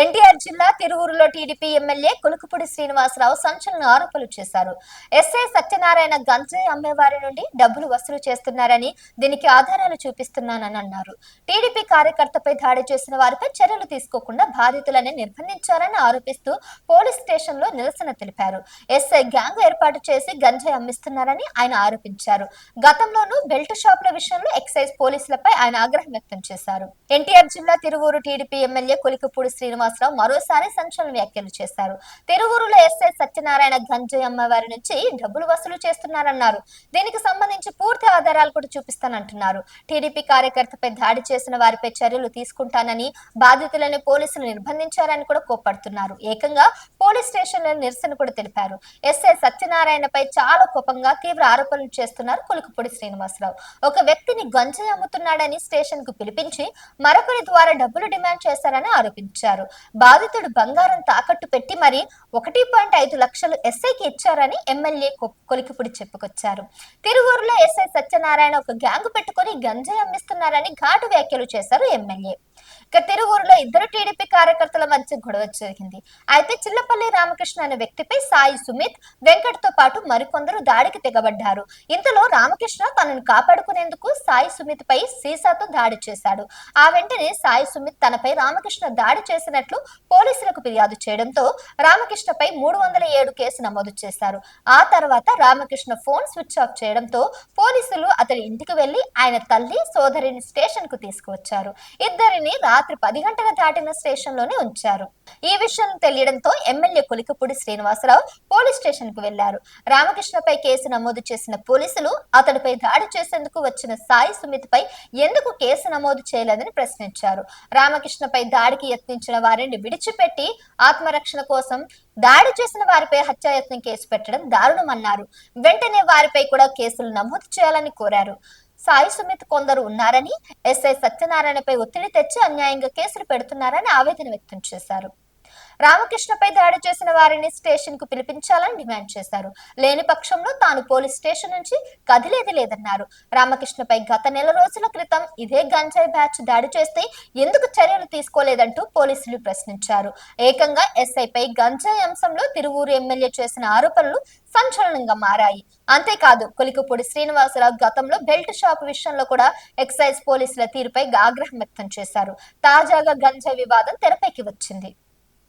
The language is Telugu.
ఎన్టీఆర్ జిల్లా తిరువూరులో టీడీపీ ఎమ్మెల్యే కులుకుపూడి శ్రీనివాసరావు సంచలన ఆరోపణలు చేశారు. ఎస్ఐ సత్యనారాయణ గంజాయి అమ్మేవారి నుండి డబ్బులు వసూలు చేస్తున్నారని దీనికి ఆధారాలు చూపిస్తున్నానని అన్నారు. టీడీపీ కార్యకర్తపై దాడి చేసిన వారిపై చర్యలు తీసుకోకుండా బాధితులని నిర్బంధించారని ఆరోపిస్తూ పోలీస్ స్టేషన్లో నిరసన తెలిపారు. ఎస్ఐ గ్యాంగ్ ఏర్పాటు చేసి గంజాయి అమ్మిస్తున్నారని ఆయన ఆరోపించారు. గతంలోనూ బెల్ట్ షాపుల విషయంలో ఎక్సైజ్ పోలీసులపై ఆయన ఆగ్రహం వ్యక్తం చేశారు. ఎన్టీఆర్ జిల్లా తిరువూరు టీడీపీ ఎమ్మెల్యే కొలికపూడి శ్రీనివాసరావు మరోసారి సంచలన వ్యాఖ్యలు చేశారు. తిరువూరులో ఎస్ఐ సత్యనారాయణ గంజాయి అమ్మవారి నుంచి డబ్బులు వసూలు చేస్తున్నారన్నారు. దీనికి సంబంధించి పూర్తి ఆధారాలు కూడా చూపిస్తానంటున్నారు. టీడీపీ కార్యకర్తపై దాడి చేసిన వారిపై చర్యలు తీసుకుంటానని బాధితులను పోలీసులు నిర్బంధించారని కూడా కోప్పడుతున్నారు. ఏకంగా పోలీస్ స్టేషన్లో నిరసన కూడా తెలిపారు. ఎస్ఐ సత్యనారాయణపై చాలా కోపంగా తీవ్ర ఆరోపణలు చేస్తున్నారు కొలుకుపూడి శ్రీనివాసరావు. ఒక వ్యక్తిని గంజాయి అమ్ముతున్నాడని స్టేషన్కు పిలిపించి మరొకరి ద్వారా డబ్బులు డిమాండ్ చేశారని ఆరోపించారు. బాధితుడు బంగారం తాకట్టు పెట్టి మరి ఒకటి పాయింట్ ఐదు లక్షలు ఎస్ఐకి ఇచ్చారని ఎమ్మెల్యే కొలికిపుడి చెప్పుకొచ్చారు. తిరువూరులో ఎస్ఐ సత్యనారాయణ ఒక గ్యాంగ్ పెట్టుకుని గంజాయి అమ్మిస్తున్నారని ఘాటు వ్యాఖ్యలు చేశారు ఎమ్మెల్యే. ఇక తిరువూరులో ఇద్దరు టీడీపీ కార్యకర్తల మధ్య గొడవ జరిగింది. అయితే చిల్లపల్లి రామకృష్ణ అనే వ్యక్తిపై సాయి సుమిత్ వెంకట్తో పాటు మరికొందరు దాడికి తెగబడ్డారు. ఇంతలో రామకృష్ణ తనను కాపాడుకునేందుకు సాయి సుమిత్ పై సీసాతో దాడి చేశాడు. ఆ వెంటనే సాయి సుమిత్ తనపై రామకృష్ణ దాడి చేసిన చేసినట్లు పోలీసులకు ఫిర్యాదు చేయడంతో రామకృష్ణపై మూడు వందల ఏడు కేసు నమోదు చేశారు. ఆ తర్వాత రామకృష్ణ ఫోన్ స్విచ్ ఆఫ్ చేయడంతో పోలీసులు అతడి ఇంటికి వెళ్ళి ఆయన తల్లి సోదరిని స్టేషన్కు తీసుకువచ్చారు. ఇద్దరిని రాత్రి పది గంటల దాటిన స్టేషన్లోనే ఉంచారు. ఈ విషయం తెలియడంతో ఎమ్మెల్యే కొలికపూడి శ్రీనివాసరావు పోలీస్ స్టేషన్కు వెళ్ళారు రామకృష్ణపై కేసు నమోదు చేసిన పోలీసులు అతడిపై దాడి చేసేందుకు వచ్చిన సాయి సుమిత్ పై ఎందుకు కేసు నమోదు చేయలేదని ప్రశ్నించారు. రామకృష్ణపై దాడికి యత్నించిన వారిని విడిచిపెట్టి ఆత్మరక్షణ కోసం దాడి చేసిన వారిపై హత్యాయత్నం కేసు పెట్టడం దారుణమన్నారు. వెంటనే వారిపై కూడా కేసులు నమోదు చేయాలని కోరారు. సాయి సుమిత్ కొందరు ఉన్నారని ఎస్ఐ సత్యనారాయణపై ఒత్తిడి తెచ్చి అన్యాయంగా కేసులు పెడుతున్నారని ఆవేదన వ్యక్తం చేశారు. రామకృష్ణపై దాడి చేసిన వారిని స్టేషన్కు పిలిపించాలని డిమాండ్ చేశారు. లేని పక్షంలో తాను పోలీస్ స్టేషన్ నుంచి కదిలేది లేదన్నారు. రామకృష్ణపై గత నెల రోజుల క్రితం ఇదే గంజాయి బ్యాచ్ దాడి చేస్తే ఎందుకు చర్యలు తీసుకోలేదంటూ పోలీసులు ప్రశ్నించారు. ఏకంగా ఎస్ఐపై గంజాయి అంశంలో తిరువూరు ఎమ్మెల్యే చేసిన ఆరోపణలు సంచలనంగా మారాయి. అంతేకాదు కొలికపూడి శ్రీనివాసరావు గతంలో బెల్ట్ షాప్ విషయంలో కూడా ఎక్సైజ్ పోలీసుల తీరుపై ఆగ్రహం వ్యక్తం చేశారు. తాజాగా గంజాయి వివాదం తెరపైకి వచ్చింది.